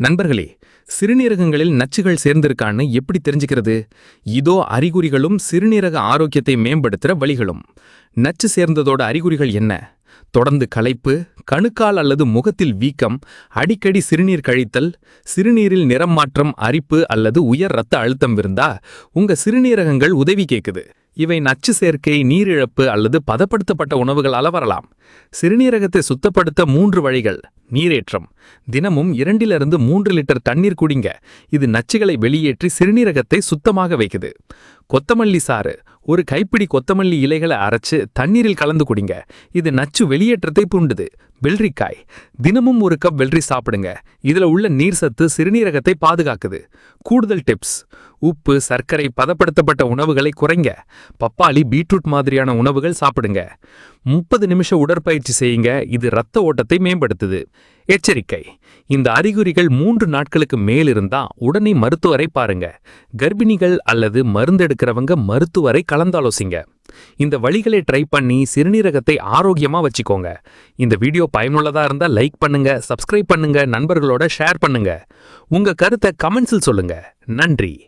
நண்பர்களே சிறுநீரகங்களில் நச்சுகள் சேர்ந்திருக்கான்னு எப்படி தெரிஞ்சுக்கிறது? இதோ அறிகுறிகளும் சிறுநீரக ஆரோக்கியத்தை மேம்படுத்துற வழிகளும். நச்சு சேர்ந்ததோட அறிகுறிகள் என்ன? தொடர்ந்து களைப்பு கணுக்கால் அல்லது முகத்தில் வீக்கம் அடிக்கடி சிறுநீர் கழித்தல் சிறுநீரில் நிறம் மாற்றம் அரிப்பு அல்லது உயர் இரத்த அழுத்தம் இருந்தா உங்க சிறுநீரகங்கள் உதவி கேக்குது. இவை நச்சு சேர்க்கை நீரிழப்பு அல்லது பதப்படுத்தப்பட்ட உணவுகளால் வரலாம். சிறுநீரகத்தை சுத்தப்படுத்த மூன்று வழிகள். நீரேற்றம். தினமும் இரண்டிலிருந்து மூன்று லிட்டர் தண்ணீர் குடிங்க. இது நச்சுகளை வெளியேற்றி சிறுநீரகத்தை சுத்தமாக வைக்குது. கொத்தமல்லி சாறு. ஒரு கைப்பிடி கொத்தமல்லி இலைகளை அரைச்சு தண்ணீரில் கலந்து குடிங்க. இது நச்சு வெளியேற்றத்தை தூண்டுது. வெள்ளரிக்காய். தினமும் ஒரு கப் வெள்ளரி சாப்பிடுங்க. இதில் உள்ள நீர் சத்து சிறுநீரகத்தை பாதுகாக்குது. கூடுதல் டிப்ஸ். உப்பு சர்க்கரை பதப்படுத்தப்பட்ட உணவுகளை குறைங்க. பப்பாளி பீட்ரூட் மாதிரியான உணவுகள் சாப்பிடுங்க. முப்பது நிமிஷம் உடற்பயிற்சி செய்யுங்க. இது இரத்த ஓட்டத்தை மேம்படுத்துது. எச்சரிக்கை. இந்த அறிகுறிகள் மூன்று நாட்களுக்கு மேலிருந்தா உடனே மருத்துவரை பாருங்க. கர்ப்பிணிகள் அல்லது மருந்தெடுக்கிறவங்க மருத்துவரை கலந்தாலோசிங்க. இந்த வழிகளை ட்ரை பண்ணி சிறுநீரகத்தை ஆரோக்கியமா வச்சுக்கோங்க. இந்த வீடியோ பயனுள்ளதா இருந்தா லைக் பண்ணுங்க சப்ஸ்கிரைப் பண்ணுங்க நண்பர்களோட ஷேர் பண்ணுங்க. உங்க கருத்தை கமெண்ட்ஸில் சொல்லுங்க. நன்றி.